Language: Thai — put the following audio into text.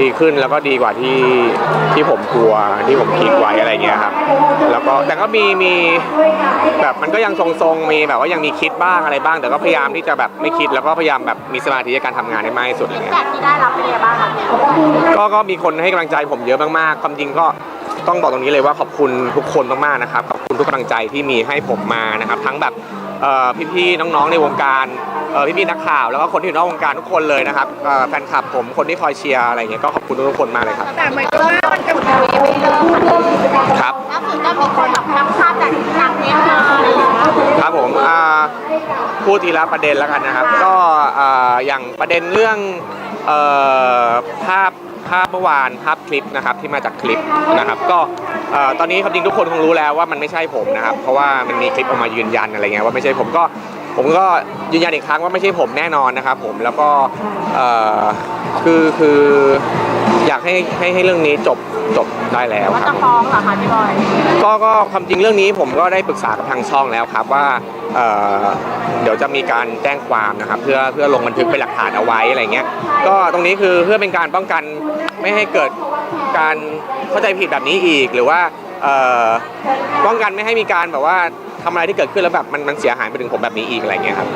ดีขึ้นแล้วก็ดีกว่าที่ที่ผมกลัวที่ผมคิดไว้อะไรเงี้ยครับ แล้วก็แต่ก็มีมีแบบมันก็ยังทรงๆมีแบบว่ายังมีคิดบ้างอะไรบ้าง แต่ก็พยายามที่จะแบบไม่คิดแล้วก็พยายามแบบมีสมาธิในการทำงานให้มากที่สุดอะไรเงี้ย แบบที่ได้รับเป็นยังไงบ้างคะพี่ก็ก็มีคนให้กำลังใจผมเยอะมากๆ ความจริงก็ต้องบอกตรงนี้เลยว่าขอบคุณทุกคนมากๆนะครับ ขอบคุณทุกกำลังใจที่มีให้ผมมานะครับ ทั้งแบบเอ่อ พี่ๆน้องๆในวงการเอ่อพี่ๆนักข่าวแล้วก็คนที่อยู่นอกวงการทุกคนเลยนะครับเอ่อแฟนคลับผมคนที่คอยเชียร์อะไรเงี้ยก็ขอบคุณทุกคนมากเลยครับแต่หมายถึงว่ามันกำลังครับล่าสุดก็มีคนแบบนำภาพจากต่างประเทศมาอะไรอย่างเงี้ยครับผมอ่าพูดทีละประเด็นแล้วกันนะครับ ก็อ่าอย่างประเด็นเรื่องเอ่อภาพ ภาพเมื่อวานภาพคลิปนะครับที่มาจากคลิปนะครับก็ตอนนี้ความจริงทุกคนคงรู้แล้วว่ามันไม่ใช่ผมนะครับเพราะว่ามันมีคลิปออกมายืนยันอะไรเงี้ยว่าไม่ใช่ผมก็ผมก็ยืนยันอีกครั้งว่าไม่ใช่ผมแน่นอนนะครับผมแล้วก็คือคือ อยากให้ให้ให้เรื่องนี้จบจบได้แล้วว่าคจะรับฟ้องเหรอคะพี่บอย ก็ก็ความจริงเรื่องนี้ผมก็ได้ปรึกษากับทางช่องแล้วครับว่าเอ่อเดี๋ยวจะมีการแจ้งความนะครับเพื่อเพื่อลงบันทึกเป็นหลักฐานเอาไว้อะไรเงี้ยก็ตรงนี้คือเพื่อเป็นการป้องกันไม่ให้เกิดการเข้าใจผิดแบบนี้อีก หรือว่าเอ่อป้องกันไม่ให้มีการแบบว่าทำอะไรที่เกิดขึ้นแล้วแบบมันมันเสียหายไปถึงผมแบบนี้อีกอะไรเงี้ยครับ